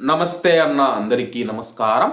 నమస్తే అన్న అందరికీ నమస్కారం.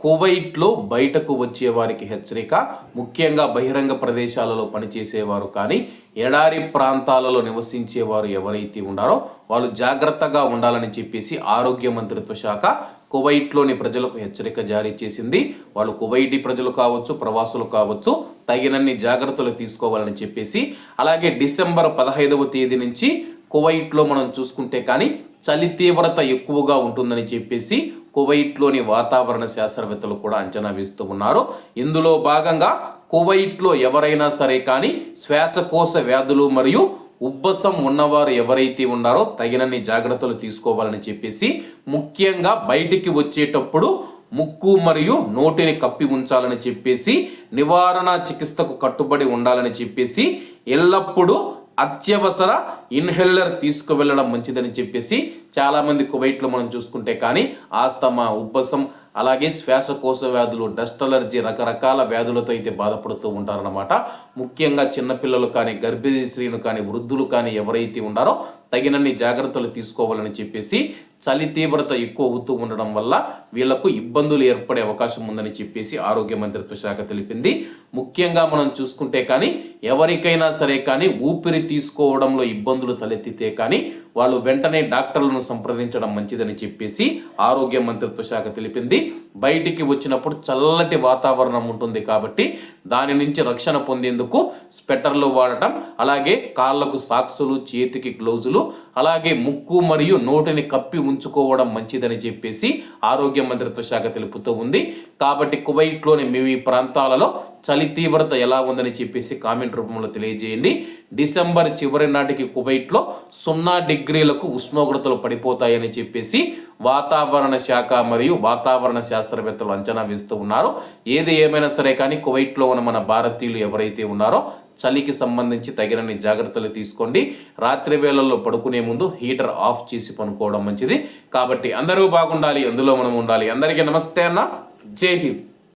కువైట్లో బయటకు వచ్చే వారికి హెచ్చరిక ముఖ్యంగా బహిరంగ ప్రదేశాలలో పనిచేసేవారు కానీ ఎడారి ప్రాంతాలలో నివసించేవారు ఎవరైతే ఉన్నారో వాళ్ళు జాగ్రత్తగా ఉండాలని చెప్పేసి ఆరోగ్య మంత్రిత్వ శాఖ కువైట్లోని ప్రజలకు హెచ్చరిక జారీ చేసింది. వాళ్ళు కువైటీ ప్రజలు కావచ్చు ప్రవాసులు కావచ్చు తగినన్ని జాగ్రత్తలు తీసుకోవాలని చెప్పేసి అలాగే డిసెంబర్ పదహైదవ తేదీ నుంచి కువైట్లో మనం చూసుకుంటే కానీ చలి తీవ్రత ఎక్కువగా ఉంటుందని చెప్పేసి కువైట్లోని వాతావరణ శాస్త్రవేత్తలు కూడా అంచనా వేస్తూ ఉన్నారు. ఇందులో భాగంగా కువైట్లో ఎవరైనా సరే కానీ శ్వాసకోశ వ్యాధులు మరియు ఉబ్బసం ఉన్నవారు ఎవరైతే ఉన్నారో తగినన్ని జాగ్రత్తలు తీసుకోవాలని చెప్పేసి ముఖ్యంగా బయటికి వచ్చేటప్పుడు ముక్కు మరియు నోటిని కప్పి ఉంచాలని చెప్పేసి నివారణ చికిత్సకు కట్టుబడి ఉండాలని చెప్పేసి ఎల్లప్పుడూ అత్యవసర ఇన్హెల్లర్ తీసుకువెళ్ళడం మంచిదని చెప్పేసి చాలామంది కువైట్లో మనం చూసుకుంటే కానీ ఆస్తమా ఉబ్బసం అలాగే శ్వాసకోశ వ్యాధులు డస్ట్ అలర్జీ రకరకాల వ్యాధులతో అయితే బాధపడుతూ ఉంటారన్నమాట. ముఖ్యంగా చిన్నపిల్లలు కానీ గర్భిణీ స్త్రీలు కానీ వృద్ధులు కానీ ఎవరైతే ఉన్నారో తగినన్ని జాగ్రత్తలు తీసుకోవాలని చెప్పేసి చలి తీవ్రత ఎక్కువ అవుతూ ఉండడం వల్ల వీళ్ళకు ఇబ్బందులు ఏర్పడే అవకాశం ఉందని చెప్పేసి ఆరోగ్య మంత్రిత్వ శాఖ తెలిపింది. ముఖ్యంగా మనం చూసుకుంటే కానీ ఎవరికైనా సరే కానీ ఊపిరి తీసుకోవడంలో ఇబ్బందులు తలెత్తితే కానీ వాళ్ళు వెంటనే డాక్టర్లను సంప్రదించడం మంచిదని చెప్పేసి ఆరోగ్య మంత్రిత్వ శాఖ తెలిపింది. బయటికి వచ్చినప్పుడు చల్లటి వాతావరణం ఉంటుంది కాబట్టి దాని నుంచి రక్షణ పొందేందుకు స్వెటర్లు వాడటం అలాగే కాళ్ళకు సాక్సులు చేతికి గ్లౌజులు అలాగే ముక్కు మరియు నోటిని కప్పి ఉంచుకోవడం మంచిదని చెప్పేసి ఆరోగ్య మంత్రిత్వ శాఖ తెలుపుతూ ఉంది. కాబట్టి కువైట్లోని మీ ప్రాంతాలలో చలి తీవ్రత ఎలా ఉందని చెప్పేసి కామెంట్ రూపంలో తెలియజేయండి. డిసెంబర్ చివరి నాటికి కువైట్లో సున్నా డిగ్రీలకు ఉష్ణోగ్రతలు పడిపోతాయని చెప్పేసి వాతావరణ శాఖ మరియు వాతావరణ శాస్త్రవేత్తలు అంచనా వేస్తూ ఉన్నారు. ఏది ఏమైనా సరే కానీ కువైట్లో ఉన్న మన భారతీయులు ఎవరైతే ఉన్నారో చలికి సంబంధించి తగినన్ని జాగ్రత్తలు తీసుకోండి. రాత్రి వేళల్లో పడుకునే ముందు హీటర్ ఆఫ్ చేసి పనుకోవడం మంచిది. కాబట్టి అందరూ బాగుండాలి అందులో మనం ఉండాలి. అందరికీ నమస్తే అన్న. జై హింద్.